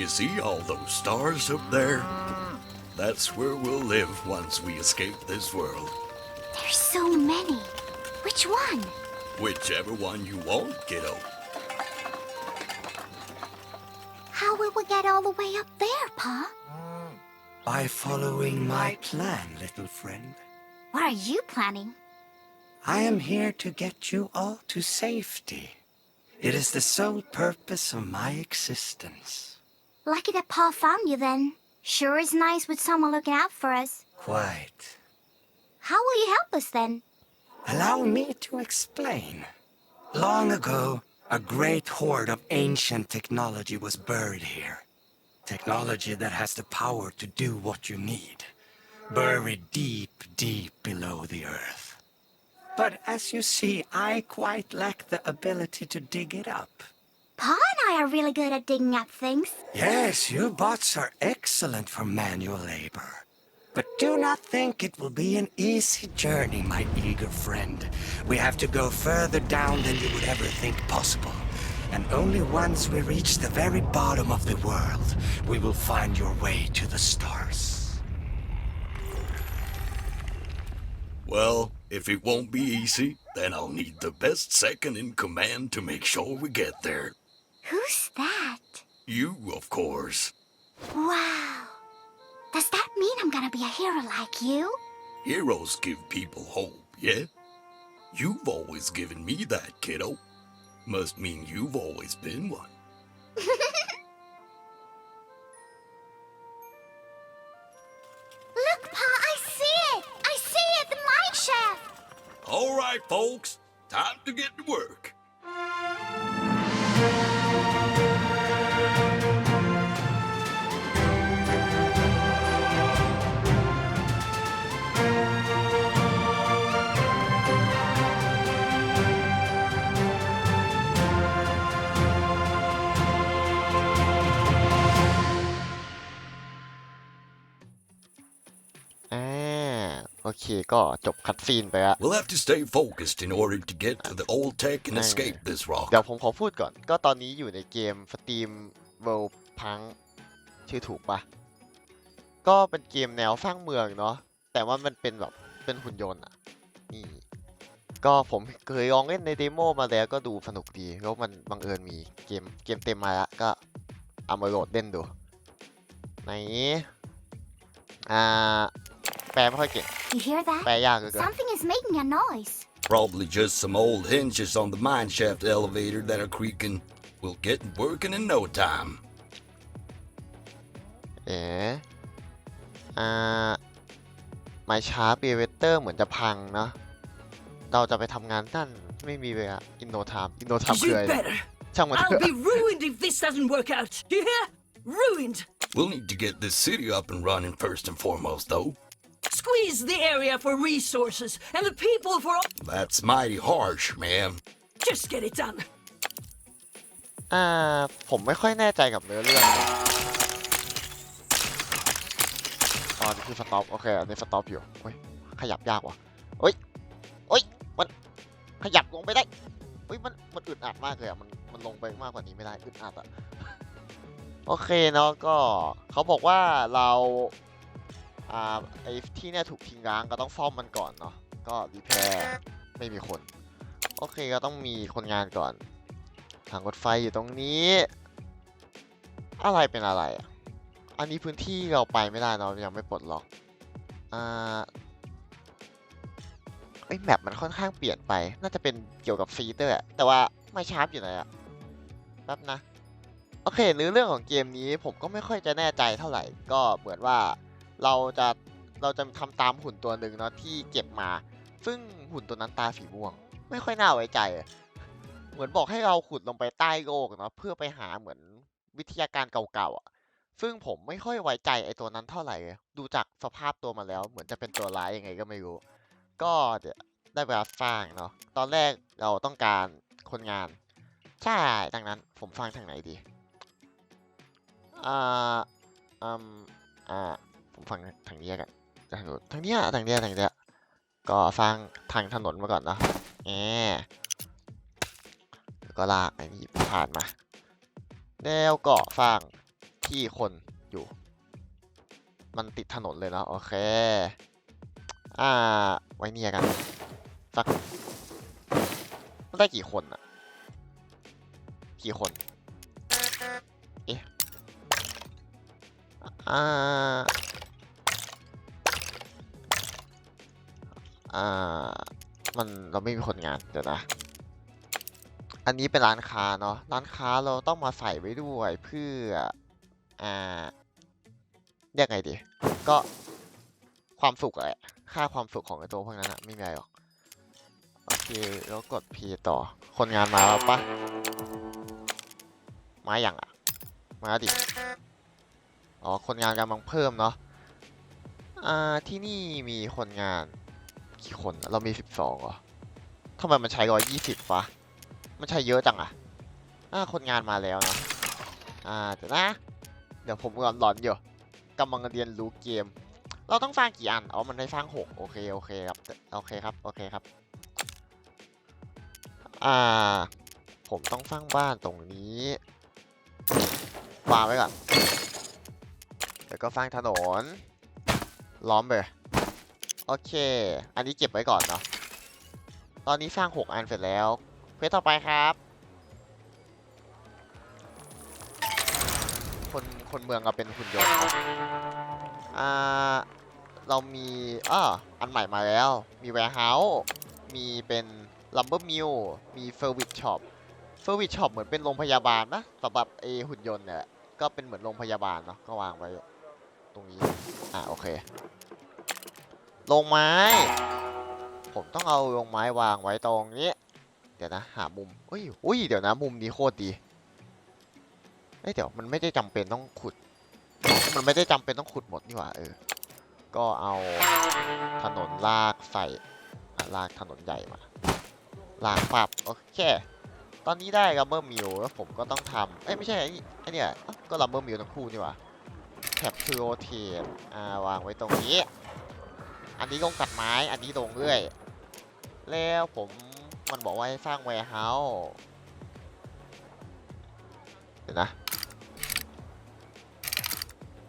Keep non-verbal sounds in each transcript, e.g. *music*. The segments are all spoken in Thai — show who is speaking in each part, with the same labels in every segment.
Speaker 1: You see all those stars up there? That's where we'll live once we escape this world.
Speaker 2: There's so many. Which one?
Speaker 1: Whichever one you want, kiddo.
Speaker 2: How will we get all the way up there, Pa?
Speaker 3: By following my plan, little friend.
Speaker 2: What are you planning?
Speaker 3: I am here to get you all to safety. It is the sole purpose of my existence.
Speaker 2: Lucky that Pa found you then. Sure is nice with someone looking out for us.
Speaker 3: Quite.
Speaker 2: How will you help us then?
Speaker 3: Allow me to explain. Long ago, a great hoard of ancient technology was buried here. Technology that has the power to do what you need. Buried deep, deep below the earth. But as you see, I quite lack the ability to dig it up.
Speaker 2: Pa and I are really good at digging up things.
Speaker 3: Yes, you bots are excellent for manual labor. But do not think it will be an easy journey, my eager friend. We have to go further down than you would ever think possible. And only once we reach the very bottom of the world, we will find your way to the stars.
Speaker 1: Well, if it won't be easy, then I'll need the best second in command to make sure we get there.
Speaker 2: Who's that?
Speaker 1: You, of course.
Speaker 2: Wow. Does that mean I'm gonna be a hero like you?
Speaker 1: Heroes give people hope, yeah? You've always given me that, kiddo. Must mean you've always been one. *laughs*
Speaker 2: Look, Pa, I see it! I see it! The mine shaft!
Speaker 1: All right, folks, time to get to work.
Speaker 4: เคก็จบคัดซีนไปละ
Speaker 1: We'll have to stay focused in order to get to the old tech and
Speaker 4: Aye.
Speaker 1: escape this rock.
Speaker 4: เดี๋ยวผมขอพูดก่อน ก็ตอนนี้อยู่ในเกม Steam World พังชื่อถูกปะก็เป็นเกมแนวสร้างเมืองเนาะ แต่ว่ามันเป็นแบบเป็นหุ่นยนต์อะ นี่ ก็ผมเคยลองเล่นในเดโมมาแล้วก็ดูสนุกดี แล้วมันบังเอิญมีเกมเกมเต็มมาแล้วก็เอามาโหลดเล่นดู ไหนอ่า แปลไม่ค่อยเก่ง
Speaker 2: You hear
Speaker 4: แปล
Speaker 2: that?
Speaker 4: ยากเหลยเกิน
Speaker 2: Something is making a noise.
Speaker 1: Probably just some old hinges on the mine shaft elevator that are creaking. We'll get working in no time.
Speaker 4: เอ๋อ่าไมช้าเบเวเตอร์เหมือนจะพังเนาะ เราจะไปทำงานนั่นไม่มีเวลาอินโนไทม์อินโนไทม์คือ
Speaker 5: You
Speaker 4: อะไรเนี่ย
Speaker 5: better.
Speaker 4: ช่างมันเถ
Speaker 5: I'll
Speaker 4: อะ
Speaker 5: be ruined if this doesn't work out. You hear? Ruined.
Speaker 1: We'll need to get this city up and running first and foremost, though.
Speaker 5: Squeeze the area for resources and the people for.
Speaker 1: That's mighty harsh, man.
Speaker 5: Just get it done.
Speaker 4: อ่าผมไม่ค่อยแน่ใจกับเนื้อเรื่องอ๋อนี่คือสต็อปโอเคอันนี้สต็อปอยู่เฮ้ยขยับยากว่ะเฮ้ยเฮ้ยมันขยับลงไปได้เฮ้ยมันมันอึดอัดมากเลยอะมันมันลงไปมากกว่านี้ไม่ได้อึดอัดอะโอเคเนาะก็เขาบอกว่าเรา อ่าไอ้ที่เนี่ยถูกทิ้งร้างก็ต้องซ่อมมันก่อนเนาะก็รีแพร์ไม่มีคน โอเคก็ต้องมีคนงานก่อนทางรถไฟอยู่ตรงนี้ อะไรเป็นอะไรอะอันนี้พื้นที่เราไปไม่ได้เนอะยังไม่ปลดล็อกอ่าไอ้แมปมันค่อนข้างเปลี่ยนไป น่าจะเป็นเกี่ยวกับฟีเตอร์อะแต่ว่าไม่ชาร์ปอยู่ไหนอะแป๊บนะ โอเคเนื้อเรื่องของเกมนี้ผมก็ไม่ค่อยจะแน่ใจเท่าไหร่ ก็เหมือนว่า เราจะเราจะทำตามหุ่นตัวหนึ่งเนาะที่เก็บมา ซึ่งหุ่นตัวนั้นตาสีม่วง ไม่ค่อยน่าไว้ใจ เหมือนบอกให้เราขุดลงไปใต้โลกเนาะเพื่อไปหาเหมือนวิทยาการเก่าๆอะ ซึ่งผมไม่ค่อยไว้ใจไอ้ตัวนั้นเท่าไหร่ ดูจากสภาพตัวมาแล้ว เหมือนจะเป็นตัวร้ายยังไงก็ไม่รู้ ก็เดี๋ยวได้เวลาสร้างเนาะ ตอนแรกเราต้องการคนงาน ใช่ ดังนั้นผมฟังทางไหนดี อ่า อืม อ่า ผมฟังทางนี้กันทางนู้นทางเนี้ยทางเนี้ยทางเนี้ยก็สร้างทางถนนมาก่อนเนาะแหมก็ลากไอ้นี่ผ่านมาแล้วก็สร้างที่คนอยู่ มันติดถนนเลยเนาะโอเค อ่า ไว้เนี่ยกัน สักมันได้กี่คนอะกี่คน เอ๊ะอ่า อ่ามันเราไม่มีคนงานเดี๋ยวนะ อันนี้เป็นร้านค้าเนาะร้านค้าเราต้องมาใส่ไว้ด้วยเพื่ออ่าเรียกไงดี ก็ความสุขแหละค่าความสุขของไอ้ตัวพวกนั้นอะไม่มีอะไรหรอกโอเคแล้วกด P ต่อ คนงานมาแล้วปะมาอย่างอะมาดิอ๋อคนงานกำลังเพิ่มเนาะอ่าที่นี่มีคนงาน กี่คน เรามีสิบสองเหรอทำไมมันใช้ร้อยยี่สิบวะ มันใช้เยอะจังอะอ่าคนงานมาแล้วนะ อ่าเดี๋ยวนะ เดี๋ยวผมกำลังหลอนอยู่กำลังเรียนรู้เกม เราต้องสร้างกี่อัน อ๋อ มันได้สร้างหกโอเค โอเคครับ โอเคครับ โอเคครับ อ่า ผมต้องสร้างบ้านตรงนี้วางไว้ก่อนแล้วก็สร้างถนน ล้อมไป โอเค อันนี้เก็บไว้ก่อนเนาะ ตอนนี้สร้าง 6 อันเสร็จแล้ว เควสต่อไปครับ คน คนเมืองเราเป็นหุ่นยนต์อ่า เรามีอ้ออันใหม่มาแล้ว มี warehouse มีเป็น lumber mill มี service shop service shop เหมือนเป็นโรงพยาบาลนะสำหรับไอหุ่นยนต์เนี่ย ก็เป็นเหมือนโรงพยาบาลเนาะ ก็วางไว้ตรงนี้ อ่าโอเค ลงไม้ ผมต้องเอาลงไม้วางไว้ตรงนี้ เดี๋ยวนะ หามุมอุ้ยอุ้ยเดี๋ยวนะ มุมนี้โคตรดีเอ้ยเดี๋ยวมันไม่ได้จำเป็นต้องขุด มันไม่ได้จำเป็นต้องขุดหมดนี่หว่าเออ ก็เอาถนนลากใส่ลากถนนใหญ่มา ลากปรับโอเค ตอนนี้ได้ลัมเบอร์มิลแล้วผมก็ต้องทำเอ้ยไม่ใช่ไอ้เนี่ยก็ลัมเบอร์มิลทั้งคู่นี่หว่าแท็บคือโรเทตอ่าวางไว้ตรงนี้ อันนี้ลงตัดไม้ อันนี้ลงเรื่อย แล้วผมมันบอกว่าให้สร้าง warehouse เดี๋ยวนะ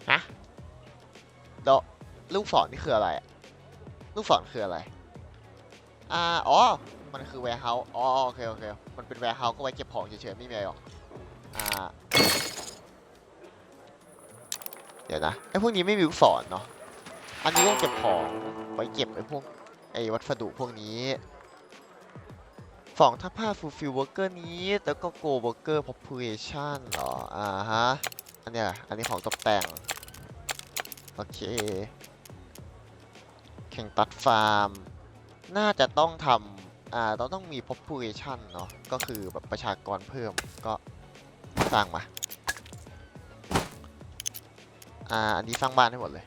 Speaker 4: ฮะเดยวลูกศรนี่คืออะไร ลูกศรคืออะไร อ่า อ๋อ มันคือ warehouse อ๋อ โอเค โอเค มันเป็น warehouse ก็ไว้เก็บของเฉยๆ ไม่มีอะไรหรอก อ่า เดี๋ยวนะ ไอ้พวกนี้ไม่มีลูกศรเนาะ อันนี้ก็เก็บของไว้เก็บไอ้พวกไอ้วัสดุพวกนี้สองทับห้า fulfill worker นี้ แล้วก็ go worker population เหรอ อ่าฮะ อันเนี้ยอันนี้ของตกแต่ง โอเค แข่งตัดฟาร์ม น่าจะต้องทำอ่าเราต้องมี population เนาะก็คือแบบประชากรเพิ่มก็สร้างมา อ่า อันนี้สร้างบ้านให้หมดเลย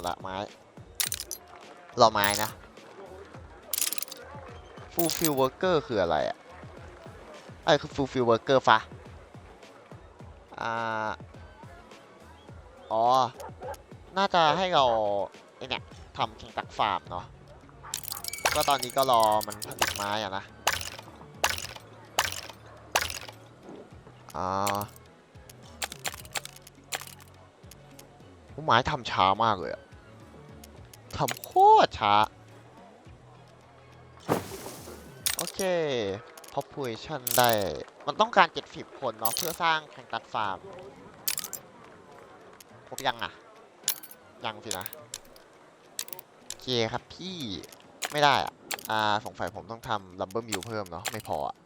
Speaker 4: ดละไม้รอไม้นะ fulfill worker คืออะไรอะไอ้คือ fulfill worker ฟะอ่าอ๋อ น่าจะให้เราไอเนี่ยทำแข่งตักฟาร์มเนาะ ก็ตอนนี้ก็รอมันผลิตไม้อะนะอ่าผู้ไม้ทำช้ามากเลยอะ ทำโคตรช้า โอเค population ได้ มันต้องการ 70 คนเนาะเพื่อสร้างแข่งตัดฟาร์มครบยังอะ ยังสินะโอเคครับพี่ไม่ได้อะ อ่าสงสัยผมต้องทำ lumber mill เพิ่มเนาะไม่พออะ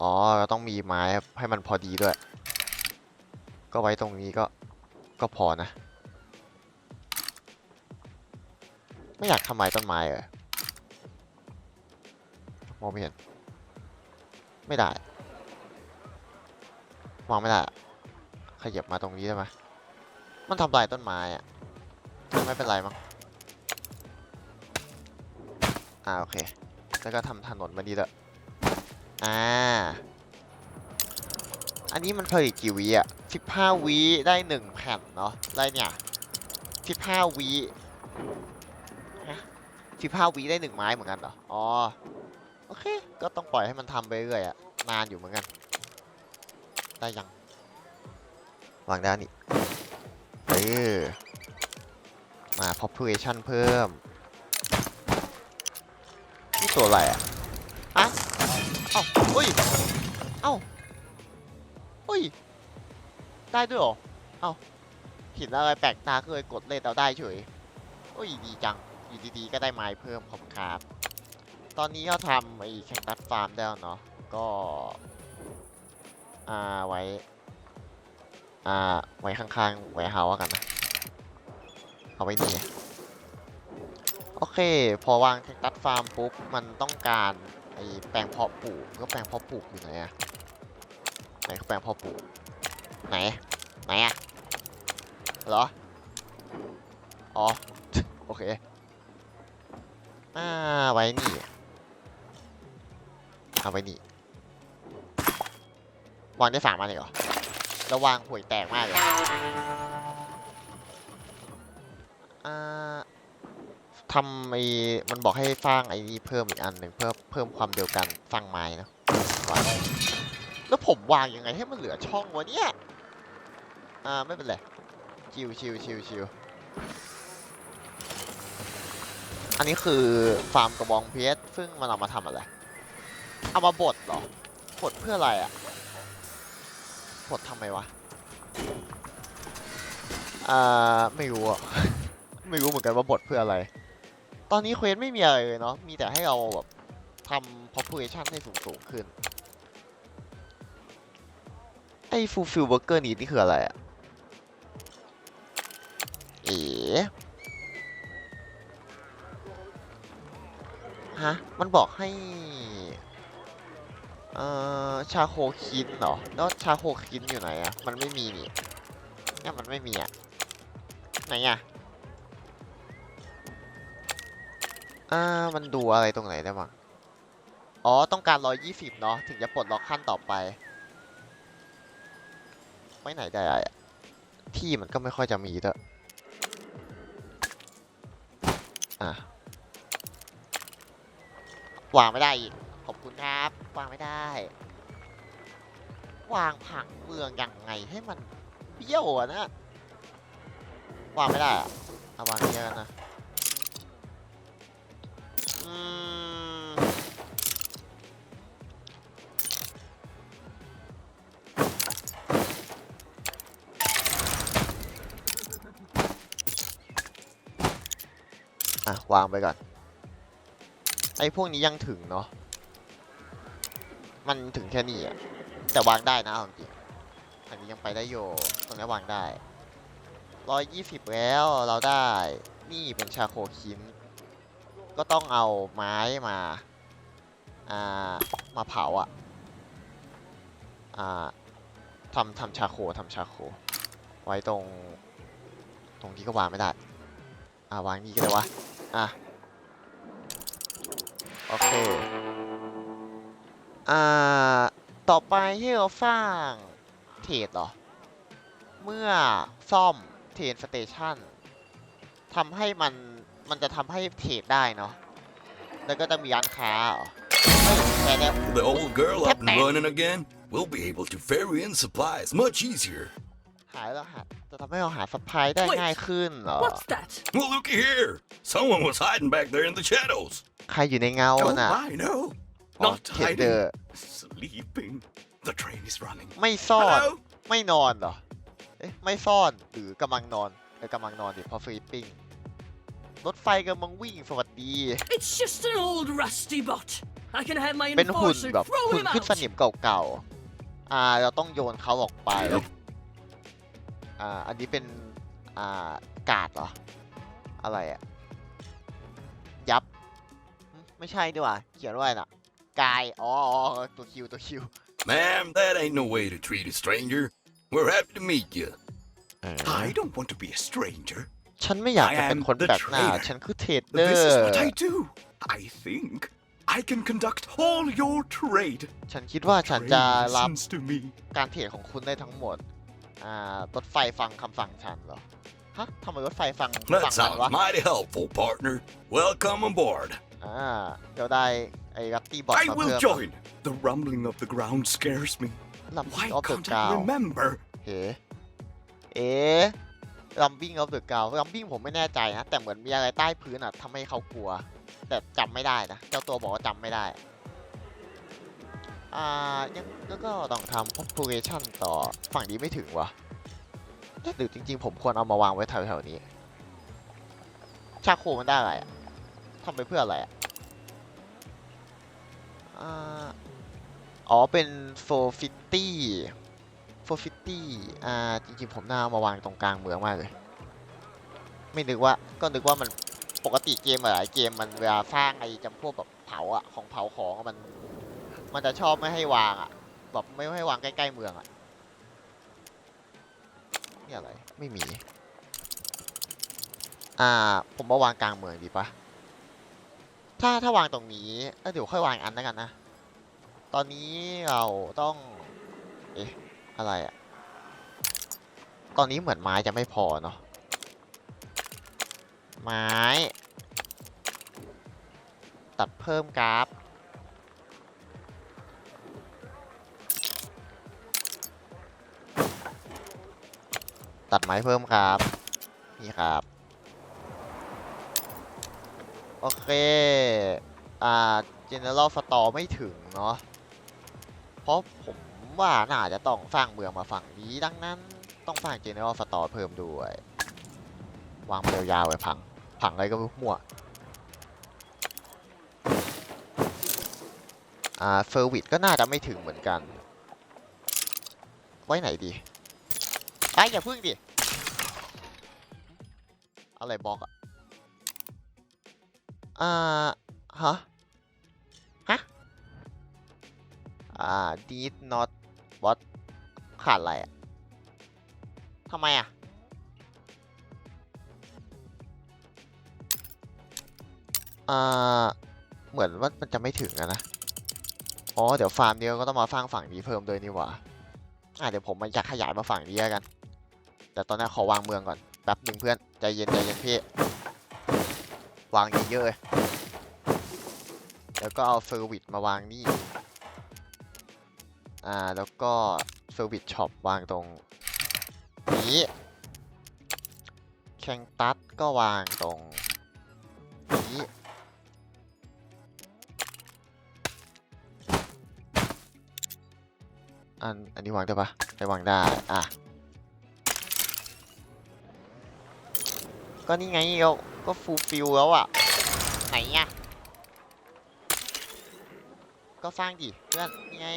Speaker 4: อ๋อเราต้องมีไม้ให้มันพอดีด้วย ก็ไว้ตรงนี้ก็ก็พอนะ ไม่อยากทำไม้ต้นไม้เลยมองไม่เห็น ไม่ได้ มองไม่ได้ ขยับมาตรงนี้ได้ไหมมันทำลายต้นไม้อะไม่เป็นไรมั้งอ่าโอเค แล้วก็ทำถนนมาดีเลยอ่า อันนี้มันผลิตกี่วิอะสิบห้าวิได้หนึ่งแผ่นเนาะได้เนี่ยสิบห้าวิสิบห้าวิได้หนึ่งไม้เหมือนกันเหรอ อ๋อ โอเค ก็ต้องปล่อยให้มันทำไปเรื่อยอะนานอยู่เหมือนกัน ได้ยัง วางด้านนี้เออมา population เพิ่ม นี่ตัวอะไรอะอะเอ้าเฮ้ย ได้ด้วยหรอ เอ้าเห็นอะไรแปลกตาเลยกดเล่นเอาได้เฉย โอ้ยดีจัง อยู่ดีๆ ก็ได้ไม้เพิ่มขอบครับ ตอนนี้ก็ทำไอ้แข่งตัดฟาร์มได้แล้วเนาะ ก็ อ่า ไว้ อ่า ไว้ข้างๆ ไว้เฮาส์กันนะ เอาไว้นี่ โอเค พอวางแข่งตัดฟาร์มปุ๊บ มันต้องการไอ้แปลงเพาะปลูก ก็แปลงเพาะปลูกอยู่ไหนอะไหนแปลงเพาะปลูก ไหน ไหนอะเหรอ อ๋อ โอเคอ่าไว้นี่เอาไว้นี่ วางได้สามอันเลยเหรอแล้ววางห่วยแตกมากเลยอ่าทำไอ้มันบอกให้สร้างไอ้นี่เพิ่มอีกอันหนึ่งเพื่อเพิ่มความเดียวกันสร้างไม้นะวางแล้วผมวางยังไงให้มันเหลือช่องวะเนี่ย อ่าไม่เป็นไรชิวชิวชิวชิวอันนี้คือฟาร์มกระบองเพชรซึ่งมันเอามาทำอะไร เอามาบดเหรอบดเพื่ออะไรอะบดทำไมวะอ่าไม่รู้อะไม่รู้เหมือนกันว่าบทเพื่ออะไร ตอนนี้เควสไม่มีอะไรเลยเนาะ มีแต่ให้เราแบบทำ population ให้สูงสูงขึ้น ไอ้ fulfill worker need นี่คืออะไรอะ ฮะ มันบอกให้ เอ่อ ชาโคคินเหรอ แล้วชาโคคินอยู่ไหนอะมันไม่มีนี่เนี่ยมันไม่มีอะไหนอะอ่า มันดูอะไรตรงไหนได้บ้างอ๋อ ต้องการ 120 เนาะ ถึงจะปลดล็อกขั้นต่อไปไว้ไหนได้อะที่มันก็ไม่ค่อยจะมีด้วยอะ วางไม่ได้อีก ขอบคุณครับ วางไม่ได้ วางผังเมืองยังไงให้มันเบี้ยวอะนะ วางไม่ได้อะเอาวางนี้แล้วกันนะอะ วางไปก่อน ไอ้พวกนี้ยังถึงเนาะ มันถึงแค่นี้อะแต่วางได้นะจริงๆอันนี้ยังไปได้อยู่ตรงนี้วางได้ร้อยยี่สิบแล้วเราได้ นี่เป็นชาโคคินก็ต้องเอาไม้มา อ่า มาเผาอะ อ่าทำทำชาโคทำชาโค ไว้ตรง ตรงที่ก็วางไม่ได้ อ่าวางนี่ก็ได้วะ อะ โอเค อ่า ต่อไปที่เราสร้างเทรดเหรอ เมื่อซ่อมเทรนสเตชันทำให้มัน มันจะทำให้เทรดได้เนาะ แล้วก็จะมีร้านค้าเหรอเฮ้ยแค่เนี้ย
Speaker 1: The old girl up and
Speaker 4: Yep.
Speaker 1: running again? We'll be able to ferry in supplies much easier.
Speaker 4: หายแล้วหา จะทำให้เราหาสปายได้
Speaker 5: Wait.
Speaker 4: ง่ายขึ้นเหรอ
Speaker 5: What's that?
Speaker 1: Well, looky here. Someone was hiding back there in the shadows.
Speaker 4: ใครอยู่ในเงา
Speaker 1: Oh,
Speaker 4: น่ะ
Speaker 1: I know.
Speaker 4: อ๋อ
Speaker 1: Not
Speaker 4: เทรดเดอ
Speaker 1: hiding.
Speaker 4: ร์
Speaker 1: Sleeping. The train is running.
Speaker 4: ไม่ซ่อน
Speaker 1: Hello?
Speaker 4: ไม่นอนเหรอ เอ๊ะ ไม่ซ่อนหรือกำลังนอนเออกำลังนอนดิเพราะฟรีปิ้งรถไฟกำลังวิ่งสวัสดี
Speaker 5: It's just an old rusty bot. I can have my
Speaker 4: เป็นหุ่น
Speaker 5: enforcer
Speaker 4: แบบ
Speaker 5: throw
Speaker 4: หุ่น
Speaker 5: him
Speaker 4: ขึ้น
Speaker 5: out.
Speaker 4: สนิมเก่าๆ อ่า เราต้องโยนเขาออกไป อ่า อันนี้เป็น อ่า กาดเหรอ อะไรอะยับหึไม่ใช่ดีกว่า เขียนว่าอะไรน่ะ กายอ๋ออ๋อตัวคิว ตัวคิว
Speaker 1: Ma'am, that ain't no way to treat a stranger. We're happy to meet you.
Speaker 4: เออ
Speaker 6: I don't want to be a stranger.
Speaker 4: ฉันไม่อยากจะ
Speaker 6: I
Speaker 4: เป็น
Speaker 6: am
Speaker 4: คน
Speaker 6: the
Speaker 4: แปลกหน้า
Speaker 6: trader.
Speaker 4: ฉันคือเทรดเดอ
Speaker 6: This is
Speaker 4: ร์
Speaker 6: what I do. I think I can conduct all your trade.
Speaker 4: ฉันคิดว่าฉัน
Speaker 6: Trade
Speaker 4: จะรับ
Speaker 6: listens to me.
Speaker 4: การเทรดของคุณได้ทั้งหมด อ่ารถไฟฟังคำสั่งฉันเหรอ ฮะทำไมรถไฟฟัง
Speaker 1: That
Speaker 4: ฟังฉัน
Speaker 1: sounds
Speaker 4: วะ
Speaker 1: mighty helpful, partner. Welcome aboard.
Speaker 4: อ่าเราได้ไอ้ลักตี้บอท
Speaker 6: I
Speaker 4: มา
Speaker 6: will
Speaker 4: เพิ่ม
Speaker 6: join. The rumbling of the ground scares me.
Speaker 4: ลำ
Speaker 6: Why
Speaker 4: ออฟเดอะ
Speaker 6: can't
Speaker 4: กา
Speaker 6: I
Speaker 4: ว
Speaker 6: remember?
Speaker 4: เอ๋เอ๋ลัมบิ้งออฟเดอะกาวลัมบิ้งผมไม่แน่ใจนะ แต่เหมือนมีอะไรใต้พื้นอะทำให้เขากลัว แต่จำไม่ได้นะ เจ้าตัวบอกว่าจำไม่ได้ อ่ายังแล้วก็ต้องทำ population ต่อฝั่งนี้ไม่ถึงวะหรือจริง ๆ ผมควรเอามาวางไว้แถวๆนี้ ชาโคมันได้อะไรอะทำไปเพื่ออะไรอะอ่าอ๋อ เป็นโฟฟิตี้โฟฟิตี้อ่า จริงๆ ผมน่าเอามาวางตรงกลางเมืองมากเลย ไม่นึกว่า ก็นึกว่ามันปกติเกมหลายเกมมันเวลาสร้างไอ้จำพวกแบบเผาอะของเผาของมัน มันจะชอบไม่ให้วางอะแบบไม่ให้วางใกล้ๆเมืองอะนี่อะไรไม่มี อ่า ผมมาวางกลางเมืองดีปะถ้าถ้าวางตรงนี้เเดี๋ยวค่อยวางอันแล้วกันนะ ตอนนี้เราต้อง เอ๊ะ อะไรอะตอนนี้เหมือนไม้จะไม่พอเนาะ ไม้ ตัดเพิ่มกราฟ ตัดไม้เพิ่มครับ นี่ครับ โอเค อ่า General Store ไม่ถึงเนาะ เพราะผมว่าน่าจะต้องสร้างเมืองมาฝั่งนี้ ดังนั้นต้องสร้าง General Store เพิ่มด้วย วางมาเยาวๆไว้พัง พังอะไรก็ไม่รู้มั่วอ่าเฟอร์วิตก็น่าจะไม่ถึงเหมือนกัน ไว้ไหนดี ไอ้อย่าพึ่งดิ อะไรบล็อกอะอ่า ฮะ ฮะ อ่า did not what ขาดอะไรอะทำไมอะอ่า เหมือนว่ามันจะไม่ถึงอะนะ อ๋อ เดี๋ยวฟาร์มนี้ก็ต้องมาสร้างฝั่งนี้เพิ่มด้วยนี่หว่า อะเดี๋ยวผมมาอยากขยายมาฝั่งนี้แล้วกัน แต่ตอนนี้ขอวางเมืองก่อนแป๊บหนึ่งเพื่อน ใจเย็นใจเย็นพี่ วางเยอะเลยแล้วก็เอาเซอร์วิสมาวางนี่ อ่า แล้วก็เซอร์วิสช็อปวางตรงนี้แคงตัสก็วางตรงนี้อัน อันนี้วางได้ปะได้วางได้ อะ ก็นี่ไงเราก็ฟูลฟิลแล้วอะ ไหนอะ ก็สร้างดิเพื่อนนี่ไง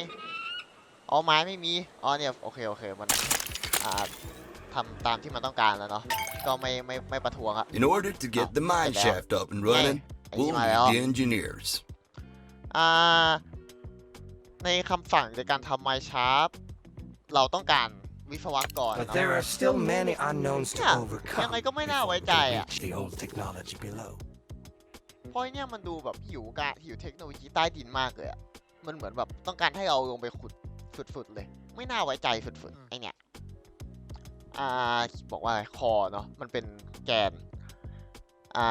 Speaker 4: อ๋อไม้ไม่มีอ๋อเนี่ยโอเคโอเคมันอ่าทำตามที่มันต้องการแล้วเนาะก็ไม่ไม่ไม่ประท้วงอะ
Speaker 1: In order to get the mine
Speaker 4: about-
Speaker 1: shaft up and running,
Speaker 4: Hey,
Speaker 1: we'll
Speaker 4: hey,
Speaker 1: need
Speaker 4: Mario.
Speaker 1: the engineers.
Speaker 4: อ่าในคำสั่งในการทำไมชาร์ปเราต้องการ วิศวกร
Speaker 3: But
Speaker 4: เนาะ
Speaker 3: there are still many unknowns to
Speaker 4: Yeah,
Speaker 3: overcome
Speaker 4: ยังไงก็ไม่น่า
Speaker 3: before
Speaker 4: ไว้
Speaker 3: we
Speaker 4: ใจ
Speaker 3: can
Speaker 4: อะ
Speaker 3: reach the old technology below.
Speaker 4: เพราะไอ้เนี่ยมันดูแบบหิวกะหิวเทคโนโลยีใต้ดินมากเลยอะมันเหมือนแบบต้องการให้เราลงไปขุดสุดๆเลย ไม่น่าไว้ใจสุดๆไอเนี่ย อ่า บอกว่าอะไรคอเนาะ มันเป็นแกน อ่า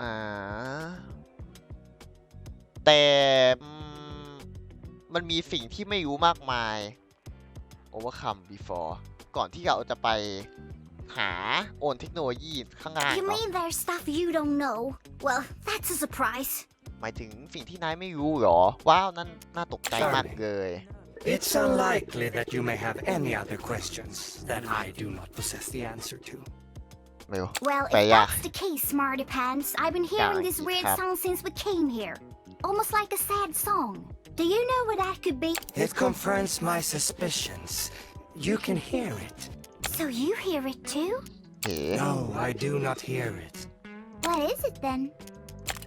Speaker 4: อ่า แต่อืมมันมีสิ่งที่ไม่รู้มากมาย overcome before ก่อนที่เราจะไปหาโอนเทคโนโลยีข้างล่าง
Speaker 2: You
Speaker 4: เนาะ
Speaker 2: mean there's stuff you don't know? Well, that's a surprise.
Speaker 4: หมายถึงสิ่งที่นายไม่รู้เหรอ ว้าว นั่นน่าตกใจมากเลย
Speaker 3: It's unlikely that you may have any other questions that I do not possess the answer to.
Speaker 4: ไม่รู้
Speaker 2: Well,
Speaker 4: But
Speaker 2: if
Speaker 4: yeah.
Speaker 2: that's the case, Smarty Pants, I've been hearing this
Speaker 4: you
Speaker 2: weird
Speaker 4: have-
Speaker 2: song since we came here. Almost like a sad song. Do you know what that could be?
Speaker 3: It confirms my suspicions. You can hear it.
Speaker 2: So you hear it too?
Speaker 3: No, I do not hear it.
Speaker 2: What is it then?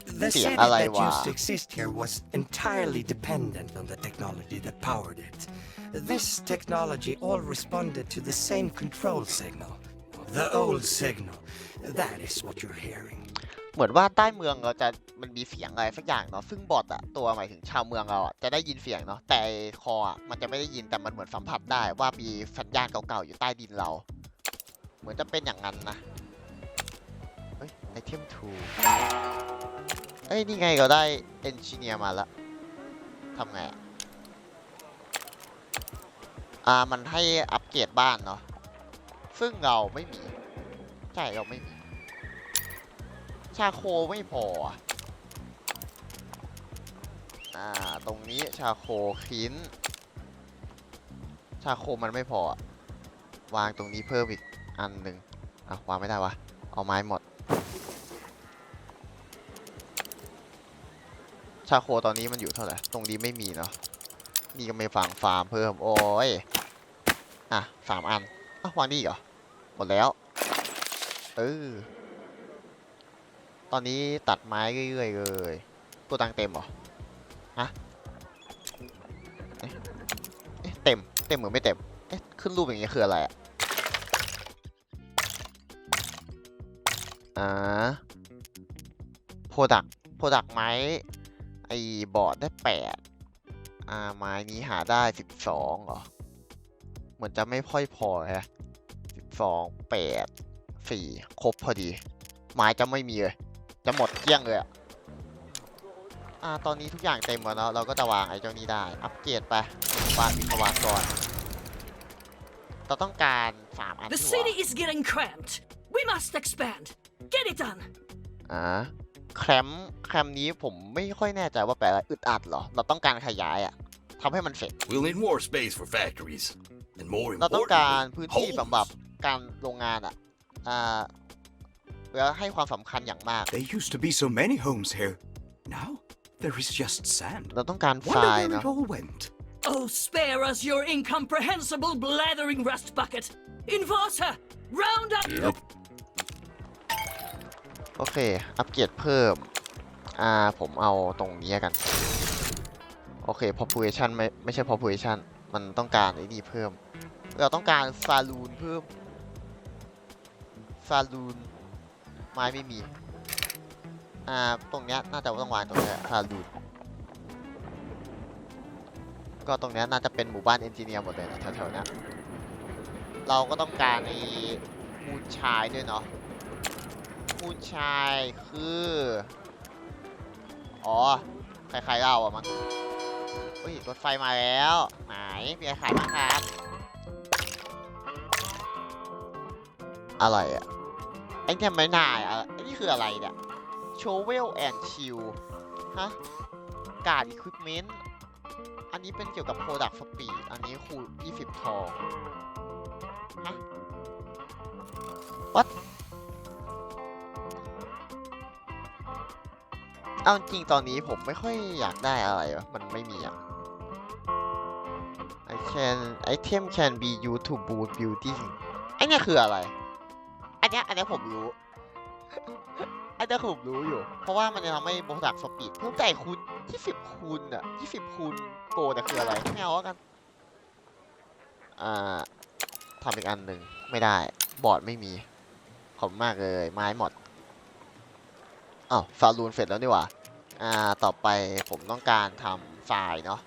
Speaker 3: The
Speaker 4: Sia,
Speaker 3: city that used to exist here was entirely dependent on the technology that powered it. This technology all responded to the same control signal. The old signal. That is what you're hearing.
Speaker 4: เหมือนว่าใต้เมืองเราจะมันมีเสียงอะไรสักอย่างเนาะซึ่งบอทอะตัวหมายถึงชาวเมืองเราอะจะได้ยินเสียงเนาะแต่คออะมันจะไม่ได้ยินแต่มันเหมือนสัมผัสได้ว่ามีสัญญาณเก่าๆอยู่ใต้ดินเรา เหมือนจะเป็นอย่างนั้นนะเฮ้ยไอเทมทูเอ้ยนี่ไงเราได้เอนจิเนียร์มาแล้วทำไงอะอ่ามันให้อัปเกรดบ้านเนาะซึ่งเราไม่มี ใช่เราไม่มี ชาโคไม่พออ่าตรงนี้ชาโคคินชาโคมันไม่พอ วางตรงนี้เพิ่มอีกอันหนึ่งอะวางไม่ได้วะ เอาไม้หมด ชาโคตอนนี้มันอยู่เท่าไหร่ ตรงนี้ไม่มีเนาะ นี่ก็ไม่ฝังฟาร์มเพิ่ม โอ้ย อะสามอันอะวางนี่เหรอ หมดแล้ว เออ ตอนนี้ตัดไม้เรื่อยๆเลยตัวตังเต็มเหรอ ฮะ เอ๊ะเต็ม เต็มหมือไม่เต็ม เอ๊ะ ขึ้นรูปอย่างเงี้ยคืออะไรอะอ่าโปรดักโปรดักไม้ไอ้บอร์ดได้แปดอ่าไม้นี้หาได้สิบสองเหรอ เหมือนจะไม่ค่อยพอฮะสิบสองแปดสี่ครบพอดี ไม้จะไม่มีเลย จะหมดเกลี้ยงเลยอะอ่าตอนนี้ทุกอย่างเต็มแล้วเนาะเราก็จะวางไอ้เจ้านี้ได้ อัปเกรดไปวางวิศวกรเราต้องการสามอัน
Speaker 5: The
Speaker 4: ที่
Speaker 5: city
Speaker 4: วะ
Speaker 5: is getting cramped. We must expand. Get it done.
Speaker 4: อ่าแคมป์แคมป์นี้ผมไม่ค่อยแน่ใจว่าแปลว่าอึดอัดเหรอ เราต้องการขยายอะทำให้มันเสร็จ
Speaker 1: We'll need more space for factories. And more
Speaker 4: เราต้องการพื้
Speaker 1: importantly,
Speaker 4: นที่สำหรับ
Speaker 1: homes.
Speaker 4: การโรงงานอะอ่า แล้วให้ความสำคัญอย่างมาก
Speaker 6: There used to be so many homes here. Now, there is just sand.
Speaker 4: เราต้องการท
Speaker 6: Wonder
Speaker 4: ราย
Speaker 6: where
Speaker 4: เนาะ
Speaker 6: it all went.
Speaker 5: Oh, spare us your incomprehensible blathering rust bucket. Enforcer, round up.
Speaker 1: Yep.
Speaker 4: โอเค อัปเกรดเพิ่ม อ่า ผมเอาตรงนี้กัน โอเค population ไม่ ไม่ใช่ population มันต้องการไอ้นี่เพิ่ม เราต้องการฟาลูนเพิ่มฟาลูน ไม้ไม่มี อ่า ตรงเนี้ยน่าจะต้องวางตรงเนี้ยฟาลูนก็ตรงเนี้ยน่าจะเป็นหมู่บ้านเอนจิเนียร์หมดเลยนะแถวๆเนี้ยเราก็ต้องการไอ้มูนชายด้วยเนาะมูนชายคือ อ๋อใครๆเล่าอะมันเฮ้ยรถไฟมาแล้วไหนมีอะไรขายบ้างครับอะไรอะ ไอ้เนี่ยไม่น่าอะไอ้นี่คืออะไรเนี่ย shovel and shield ฮะการ equipment อันนี้เป็นเกี่ยวกับ product speed อันนี้คูณ20 ทอง ฮะ what เอาจริงตอนนี้ผมไม่ค่อยอยากได้อะไรวะ มันไม่มีอะ I can item can be used to boost building ไอเนี่ยคืออะไร อันเนี้ยอันเนี้ยผมรู้ อันเนี้ยผมรู้อยู่ เพราะว่ามันจะทำให้โบดักสปีดเพิ่มแต่คูณ20คูณอะ20คูณโกน่ะคืออะไรไม่เอาแล้วกัน อ่าทำอีกอันหนึ่งไม่ได้ บอร์ดไม่มีขอบมากเลย ไม้หมดอ้าวฟาลูนเสร็จแล้วนี่หว่า อ่า ต่อไปผมต้องการทำไฟล์เนาะ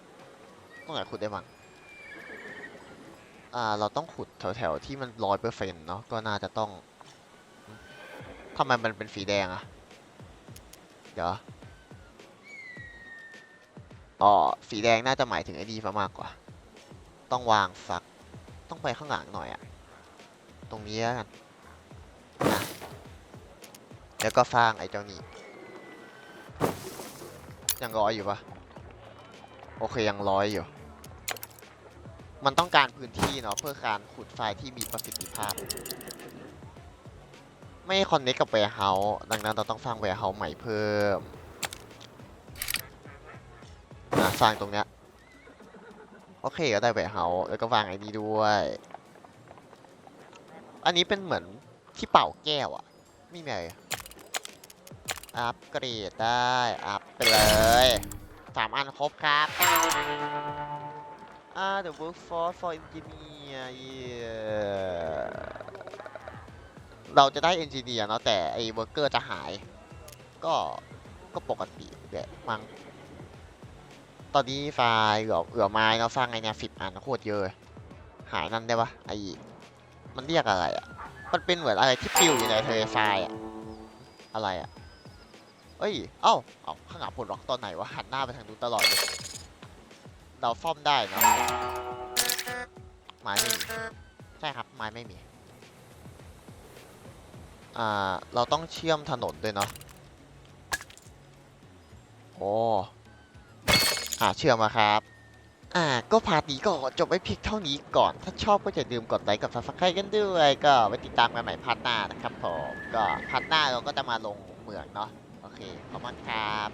Speaker 4: ตรงไหนขุดได้บ้างอ่า เราต้องขุดแถวๆที่มันร้อยเปอร์เซ็นต์เนาะ ก็น่าจะต้อง ทำไมมันเป็นสีแดงอะเดี๋ยวอ๋อสีแดงน่าจะหมายถึงไอ้นี่ซะมากกว่า ต้องวางสัก ต้องไปข้างหลังหน่อยอะตรงนี้แล้วกันนะแล้วก็สร้างไอ้เจ้านี่ยังร้อยอยู่ปะโอเคยังร้อยอยู่ มันต้องการพื้นที่เนาะเพื่อการขุดไฟล์ที่มีประสิทธิภาพ ไม่คอนเนคกับ warehouse ดังนั้นเราต้องสร้าง warehouse ใหม่เพิ่มอะสร้างตรงเนี้ยโอเคก็ได้ warehouse แล้วก็วางไอ้นี้ด้วย อันนี้เป็นเหมือนที่เป่าแก้วอะไม่มีอะไรอัปเกรดได้ อัพไปเลยสามอันครบครับอ่า the workforce for engineer yeah เราจะได้ engineer เนาะแต่ไอ้ worker จะหาย ก็ก็ปกติแหละมั้งตอนนี้ไฟล์เหลือเหลือไม้เนาะสร้างไงเนี่ยสิบอันโคตรเยอะ หายนั่นได้ปะไอ้มันเรียกอะไรอะ มันเป็นเหมือนอะไรที่ปลิวอยู่ในทะเลทรายอะอะไรอะ เอ้ย เอ้า เอ้าข้างหลังปลล็อกตอนไหนวะ หันหน้าไปทางนู้นตลอดเลยเราซ่อมได้เนอะไม้ไม่มี ใช่ครับ ไม้ไม่มี อ่า เราต้องเชื่อมถนนด้วยเนาะโอ้อ่าเชื่อมมาครับ อ่า ก็พาร์ทนี้ก็ขอจบไว้เพียงเท่านี้ก่อน ถ้าชอบก็อย่าลืมกดไลค์กับซับสไครต์กันด้วย ก็ไว้ติดตามกันใหม่พาร์ทหน้านะครับผม ก็พาร์ทหน้าเราก็จะมาลงเหมืองเนาะ โอเค ขอบคุณครับ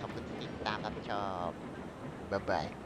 Speaker 4: ขอบคุณที่ติดตามรับชมบ๊ายบาย